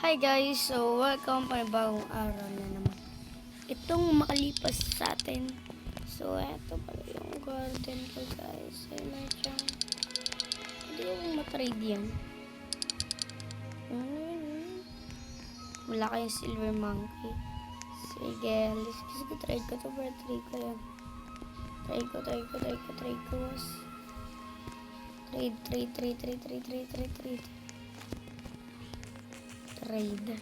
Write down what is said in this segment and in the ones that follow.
Hi guys, so welcome pa bagong araw na naman. Itong makalipas sa atin. So eto pala yung garden ko guys. Ay na siyang hindi ko matrade yan. Mm. Wala kayong silver monkey. Sige, alis. Kasi ko trade ko to pero trade ko yan. Trade ko, trade ko, trade ko, trade ko. Trade, trade, trade, trade, trade, trade, trade, trade. Trade.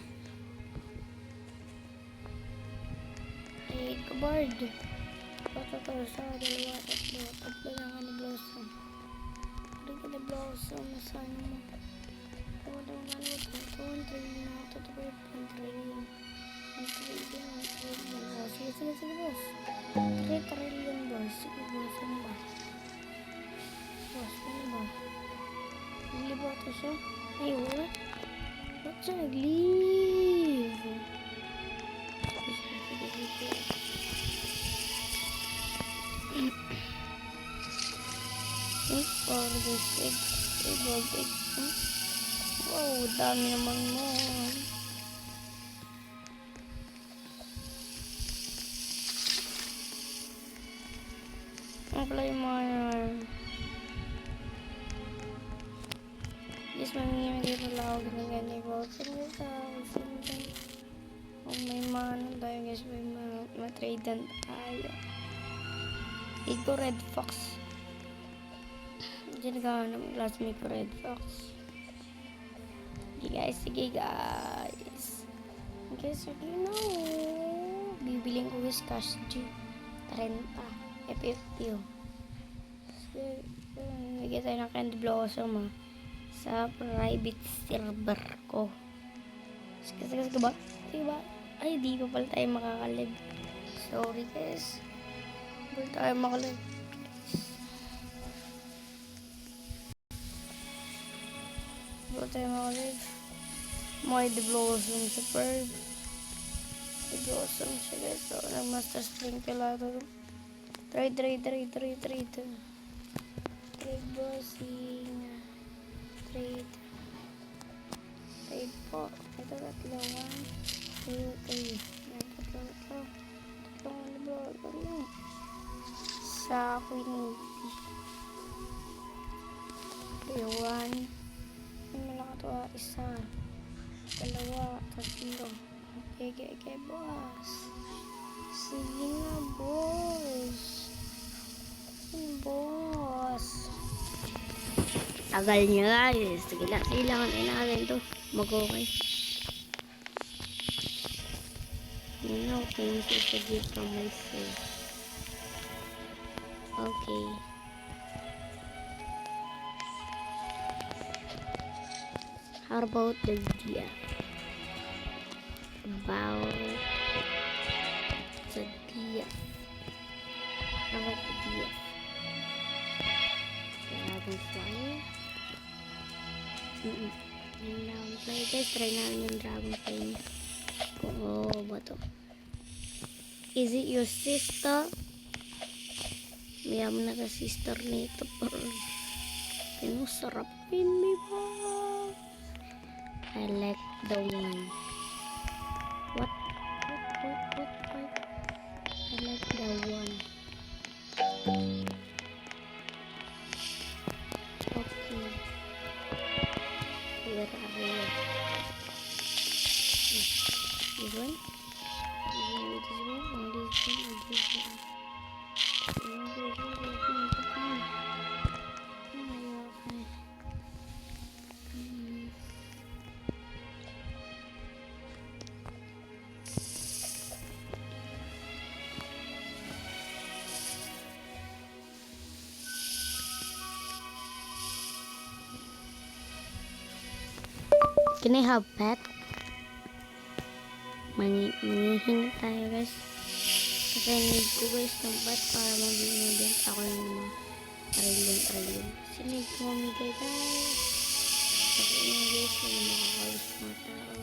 Trade ko, Bard. Ito, ito, isa, dalawa, tatlo. Tatlo lang ka ni Blossom. Hindi ka ni Blossom. Nasaan mo? Ito, ito, ito, ito, ito, one trade na. Ito, ito. One trade yan, one trade yan. Oh, sige, sige, sige, boss. Three trillion, boss. Sige, boss, ano ba? Boss, ano ba? Ba ito siya? Ay, wala. Ba't siya nag-leave? Sige, sige, sige, sige. Eh, for the six, table six. huh? Yes, mamimigay pala ako ganyan ganyan po. Sige sa sige. Kung may mana tayo guys, may ma matradean tayo. Iko Red Fox. Diyan nagkaroon ng classmate ko Red Fox. Sige guys, sige guys. Okay, sige no. Bibiling ko guys cash G. 30. FFP oh. Sige, bigyan tayo ng candy blossom ah sa private server ko. Sige, sige ba? Sige ba? Ay, di pa pala tayo makakalib. Sorry guys. Hindi tayo makalib. Hindi tayo makalib. May The Blossom Superb. The Blossom siya guys. So, nag-master spring pala ito. Trade, trade, trade, trade, trade. Trade bossing. Trade. Trade po. Ito tatlo. One, two, three. Yan, tatlo, tatlo. Tatlong ba? Ano? Sa Quinity. Okay, one. Yung malakatawa. Isa. Dalawa. Tatlo. Okay, okay, okay, boss. Sige na, boss. Boss. Tagal niya guys. Sige lang, kailangan ay natin to. Mag-okay. You know things is a gift from. Okay. How about the dia? About the dia. How about the dia? Dragonfly. Mm-mm. Yung dragonfly. Guys, try namin yung dragonfly. Kung oo ba to. Is it your sister? Mayaman na ka sister nito. Ano, sarap yun, di ba? I like the one. What? What? What? What? I like the one. biar aku ya. Can I have pet? Mani manihingi tayo guys. Kasi need ko guys ng pet para mag-invent ako ng mga trillion trillion. Kasi need ko mamigay guys. Kasi yun guys, yung makakalis mga tao.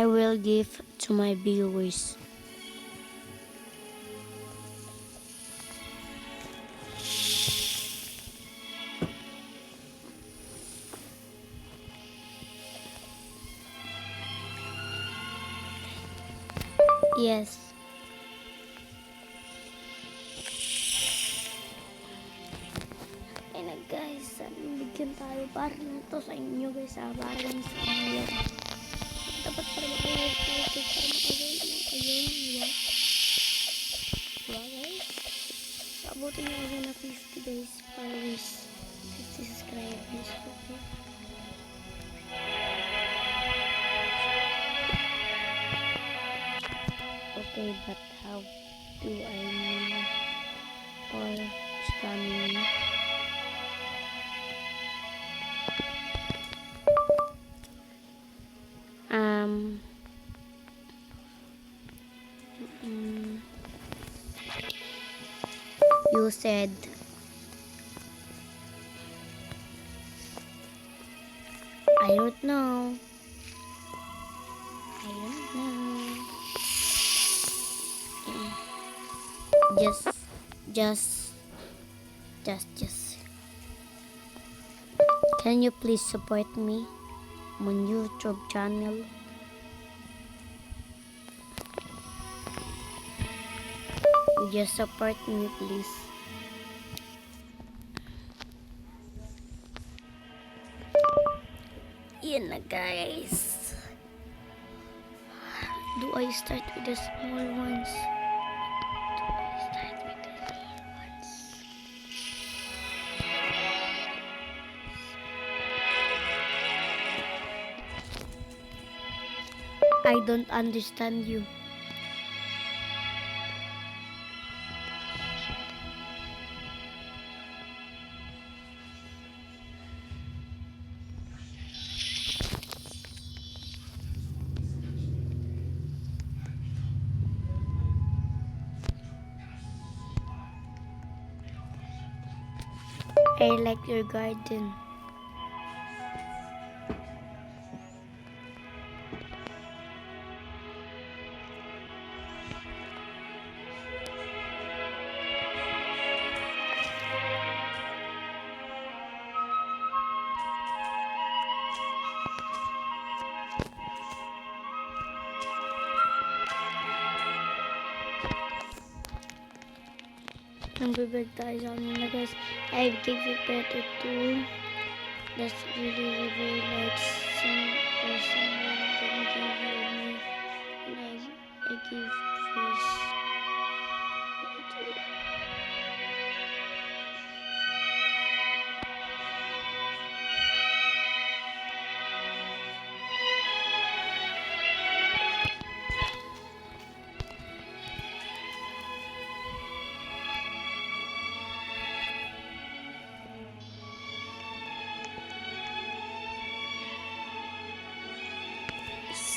I will give to my viewers. Yes. Na guys, bigyan tayo para lang to sa guys para sa. Abutin nyo kasi na 50 guys, para guys, 50 subscribers. Okay? Okay, but said I don't know. I don't know. Mm. Just, just, just, just. Can you please support me? on YouTube channel. Just support me please. Guys. Do I start with the small ones? I don't understand you. Your garden. Nagbibig tayo sa kanila guys. I give you better tool. That's really, really like some or someone can give you me. I, I give fish.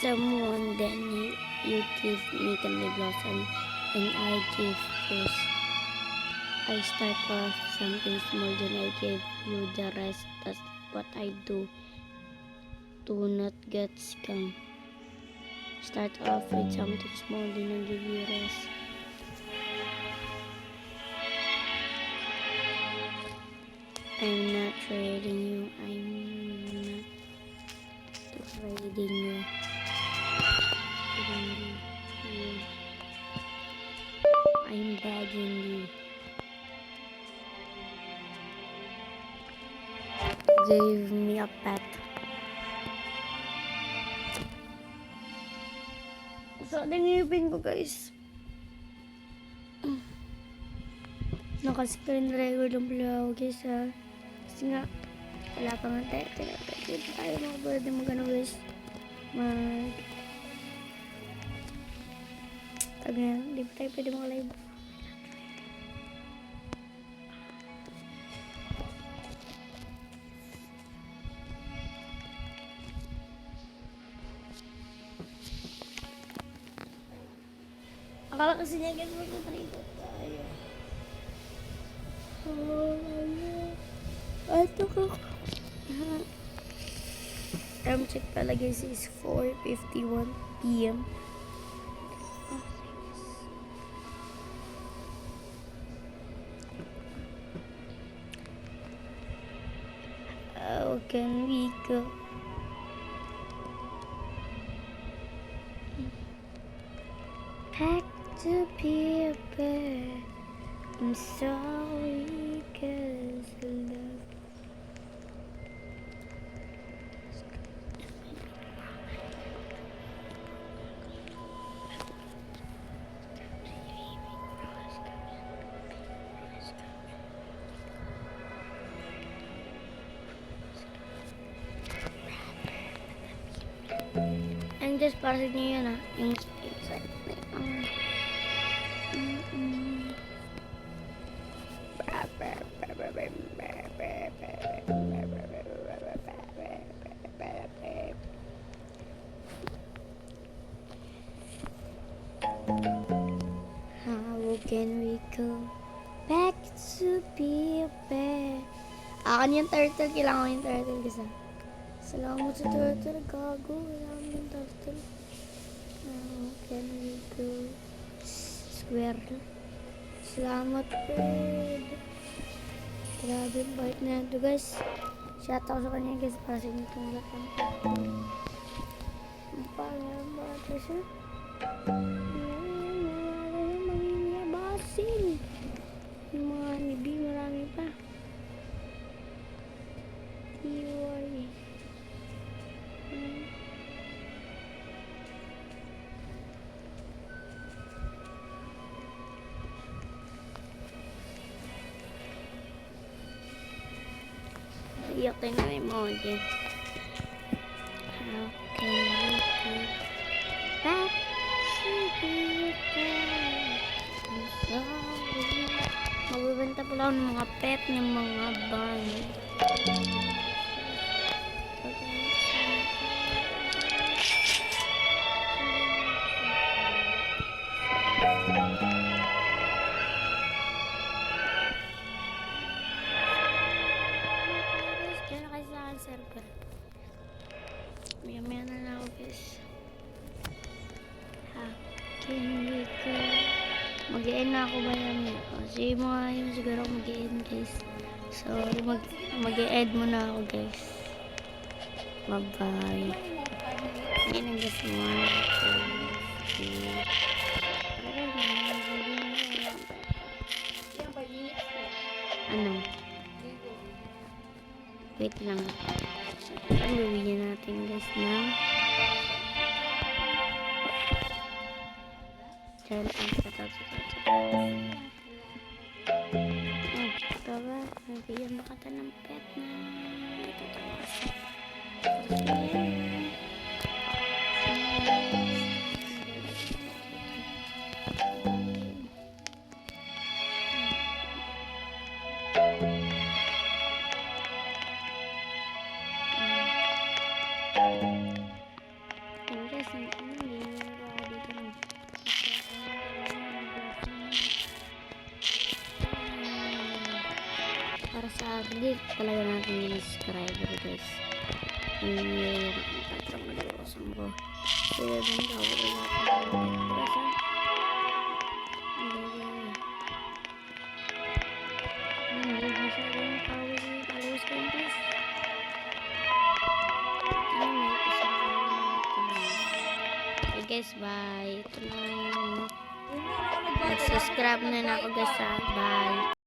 Someone then you, you give me candy blossom and I give fish. I start off something small then I give you the rest. That's what I do. Do not get scammed. Start off with something small then I give you rest. I'm not trading you. I'm not trading you. Trading you. I'm begging you. Give me a pet. So, ngipin ko guys. Nakascreen record pala ako guys ha. Kasi nga, wala pa nga tayo. Tinatagin tayo mga pwede magano guys. Mag... Tag na, hindi pa tayo pwede mga live. Akala kasi niya guys magtatrigo tayo. Oh, ano? Ito ko. Time check pala guys is 4.51 p.m. How can we go? Back to paper. I'm sorry, cause Just para sa inyo yun ah, yung inside na yung... Mm-mm. How can we go back to be a bear? Akin yung turtle, kailangan ko yung turtle kasi. Salamat sa turtle, gago. Kailangan yung turtle. How can we go? Square. Salamat, Fred. Grabe, ang bait na ito, guys. Shout out sa kanya, guys, para sa inyo itong lahat. Ang pangalan ba ito siya? Manginyabasin. Yung mga nibi, marami Iyak tayo na emoji. How can we go back to the I'm sorry. Magbibenta pala ako ng mga pet ng mga band. Mag-e-end na ako ba yan? Kasi mga yun siguro mag-e-end, guys. So, mag mag-e-end muna ako, guys. Bye-bye. Yan ang gusto mo. Ano? Wait lang. Ang gawin natin guys na Dahil ang tatatatatat. Oh, baba. Nabigyan ba kita ng pet na ito tawas. Subscriber guys yung patrong nag-uusang ko yung power yung followers ko isang Okay guys, bye. Ito na yung... Mag-subscribe na na ako guys. Bye.